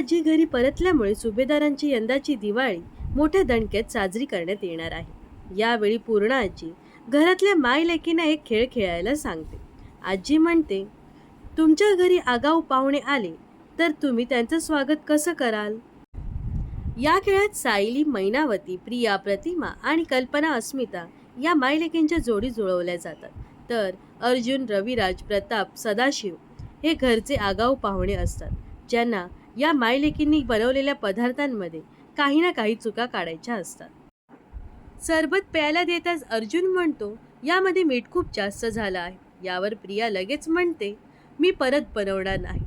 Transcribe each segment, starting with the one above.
आजी घरी परतल्यामुळे सुभेदारांची यंदाची दिवाळी मोठ्या दणक्यात साजरी करण्यात येणार आहे. यावेळी पूर्ण आजी घरातल्या मायलेकींना एक खेळ खेळायला सांगते. आजी म्हणते तुमच्या घरी आगाऊ पाहुणे आले तर तुम्ही त्यांचं स्वागत कसं कराल? या खेळात सायली मैनावती प्रिया प्रतिमा आणि कल्पना अस्मिता या मायलेकींच्या जोडी जुळवल्या जातात. तर अर्जुन रविराज प्रताप सदाशिव हे घरचे आगाऊ पाहुणे असतात ज्यांना या मायलेकींनी बनवलेल्या पदार्थांमध्ये काही ना काही चुका काढायच्या असतात. सरबत प्यायला देताच अर्जुन म्हणतो यामध्ये मीठ खूप जास्त झालं आहे. यावर प्रिया लगेच म्हणते मी परत बनवणार नाही.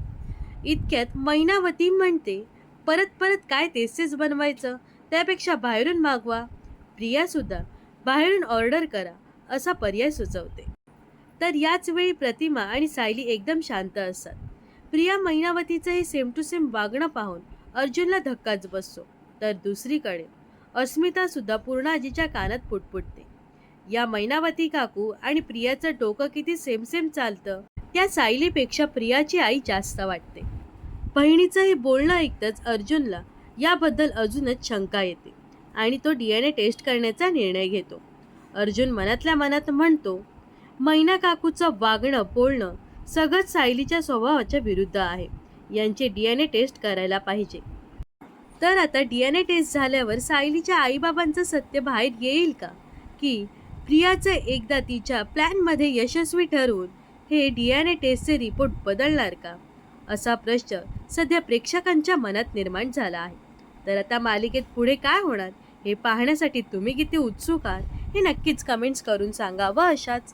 इतक्यात मैनावती म्हणते परत परत काय तेसेच तेच बनवायचं? त्यापेक्षा बाहेरून मागवा. प्रियासुद्धा बाहेरून ऑर्डर करा असा पर्याय सुचवते. तर याच वेळी प्रतिमा आणि सायली एकदम शांत असतात. प्रिया मैनावतीचं हे सेम टू सेम वागणं पाहून अर्जुनला धक्काच बसतो. तर दुसरीकडे अस्मितासुद्धा पूर्ण आजीच्या कानात पुटपुटते. या मैनावती काकू आणि प्रियाचं डोकं किती सेम सेम चालतं त्या सायलीपेक्षा प्रियाची आई जास्त वाटते. बहिणीचं हे बोलणं ऐकताच अर्जुनला याबद्दल अजूनच शंका येते आणि तो डी एन ए टेस्ट करण्याचा निर्णय घेतो. अर्जुन मनातल्या मनात म्हणतो मैना काकूचं वागणं बोलणं सगळंच सायलीच्या स्वभावाच्या विरुद्ध आहे. यांचे डी एन ए टेस्ट करायला पाहिजे. तर आता डी एन ए टेस्ट झाल्यावर सायलीच्या आईबाबांचं सत्य बाहेर येईल का? की प्रियाचं एकदा तिच्या प्लॅनमध्ये यशस्वी ठरवून हे डी एन ए टेस्टचे रिपोर्ट बदलणार का? असा प्रश्न सध्या प्रेक्षकांच्या मनात निर्माण झाला आहे. तर आता मालिकेत पुढे काय होणार हे पाहण्यासाठी तुम्ही किती उत्सुक आहात हे नक्कीच कमेंट्स करून सांगा व अशाच